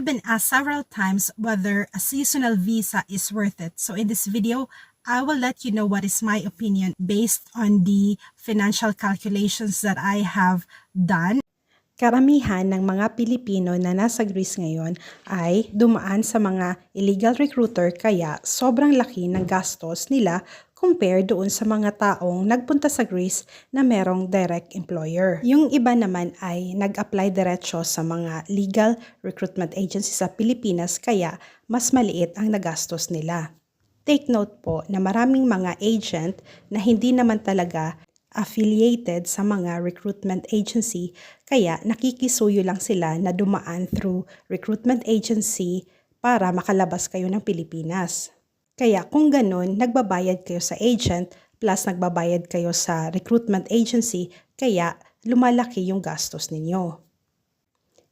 have been asked several times whether a seasonal visa is worth it. So in this video, I will let you know what is my opinion based on the financial calculations that I have done. Karamihan ng mga Pilipino na nasa Greece ngayon ay dumaan sa mga illegal recruiter kaya sobrang laki ng gastos nila compare doon sa mga taong nagpunta sa Greece na merong direct employer. Yung iba naman ay nag-apply diretso sa mga legal recruitment agency sa Pilipinas kaya mas maliit ang nagastos nila. Take note po na maraming mga agent na hindi naman talaga affiliated sa mga recruitment agency kaya nakikisuyo lang sila na dumaan through recruitment agency para makalabas kayo ng Pilipinas. Kaya kung ganun, nagbabayad kayo sa agent plus nagbabayad kayo sa recruitment agency kaya lumalaki yung gastos ninyo.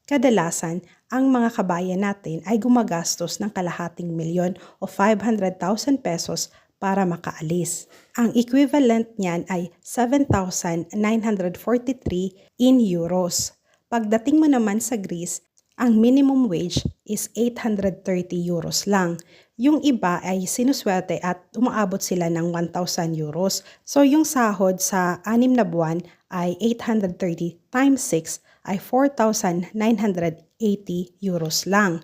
Kadalasan, ang mga kabayan natin ay gumagastos ng kalahating milyon o 500,000 pesos para makaalis. Ang equivalent niyan ay 7,943 in euros. Pagdating mo naman sa Greece, ang minimum wage is 830 euros lang. Yung iba ay sinuswerte at umaabot sila ng 1,000 euros. So yung sahod sa anim na buwan ay 830 times 6 ay 4,980 euros lang.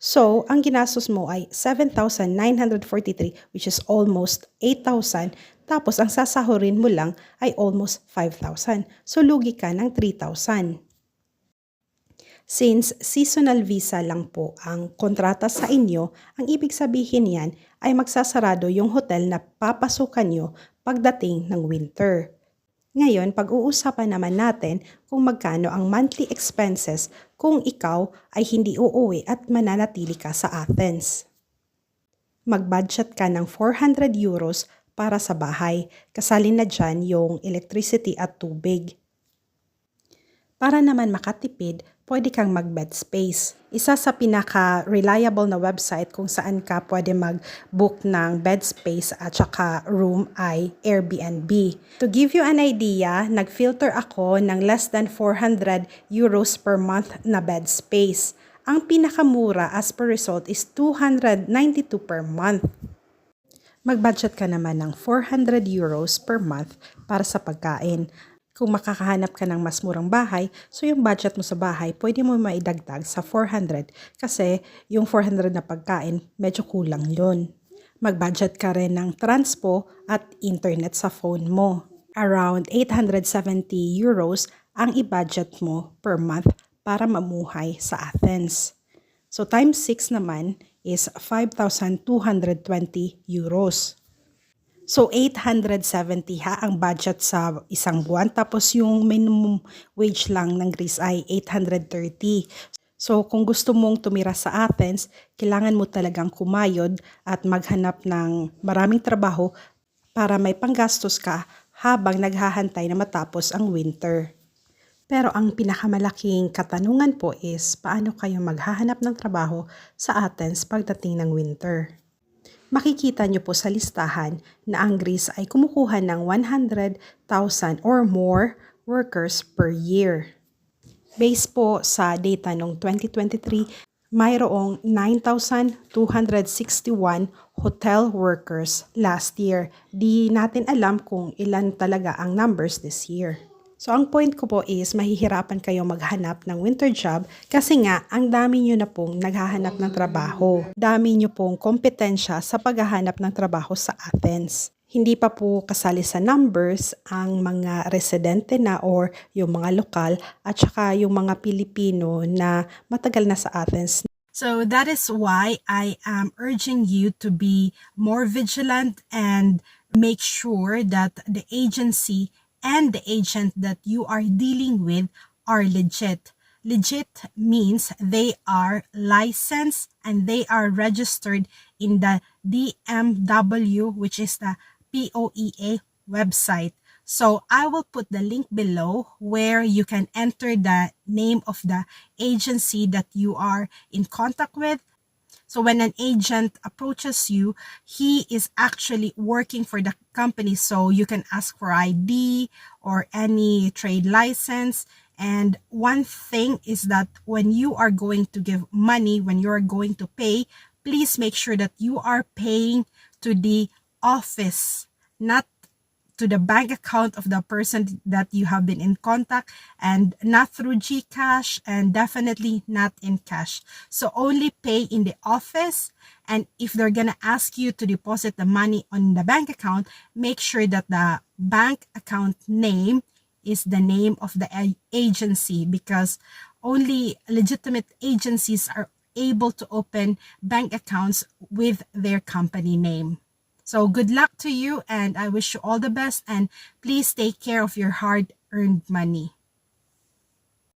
So, ang ginastos mo ay 7,943 which is almost 8,000 tapos ang sasahurin mo lang ay almost 5,000. So, lugi ka ng 3,000. Since seasonal visa lang po ang kontrata sa inyo, ang ibig sabihin yan ay magsasarado yung hotel na papasukan nyo pagdating ng winter. Ngayon, pag-uusapan naman natin kung magkano ang monthly expenses kung ikaw ay hindi uuwi at mananatili ka sa Athens. Mag-budget ka ng 400 euros para sa bahay. Kasali na dyan yung electricity at tubig. Para naman makatipid, pwede kang mag-bed space. Isa sa pinaka-reliable na website kung saan ka pwede mag-book ng bed space at saka room ay Airbnb. To give you an idea, nag-filter ako ng less than 400 euros per month na bed space. Ang pinakamura as per result is 292 per month. Mag-budget ka naman ng 400 euros per month para sa pagkain kung makakahanap ka ng mas murang bahay, so yung budget mo sa bahay, pwede mo maidagdag sa 400 kasi yung 400 na pagkain, medyo kulang yun. Mag-budget ka rin ng transpo at internet sa phone mo. Around 870 euros ang i-budget mo per month para mamuhay sa Athens. So times 6 naman is 5,220 euros. So, 870 ha ang budget sa isang buwan. Tapos yung minimum wage lang ng Greece ay 830. So, kung gusto mong tumira sa Athens, kailangan mo talagang kumayod at maghanap ng maraming trabaho para may panggastos ka habang naghahantay na matapos ang winter. Pero ang pinakamalaking katanungan po is paano kayo maghahanap ng trabaho sa Athens pagdating ng winter makikita nyo po sa listahan na ang Greece ay kumukuha ng 100,000 or more workers per year. Based po sa data noong 2023, mayroong 9,261 hotel workers last year. Di natin alam kung ilan talaga ang numbers this year. So, ang point ko po is mahihirapan kayo maghanap ng winter job kasi nga, ang dami nyo na pong naghahanap ng trabaho. Dami nyo pong kompetensya sa paghahanap ng trabaho sa Athens. Hindi pa po kasali sa numbers ang mga residente na or yung mga lokal at saka yung mga Pilipino na matagal na sa Athens So that is why I am urging you to be more vigilant and make sure that the agency and the agent that you are dealing with are legit. Legit means they are licensed and they are registered in the DMW, which is the POEA website. So I will put the link below where you can enter the name of the agency that you are in contact with so when an agent approaches you, he is actually working for the company. So you can ask for ID or any trade license And one thing is that when you are going to give money, when you are going to pay, please make sure that you are paying to the office, not to the bank account of the person that you have been in contact and not through GCash and definitely not in cash. So only pay in the office and if they're going to ask you to deposit the money on the bank account, make sure that the bank account name is the name of the agency because only legitimate agencies are able to open bank accounts with their company name. So good luck to you and I wish you all the best and please take care of your hard earned money.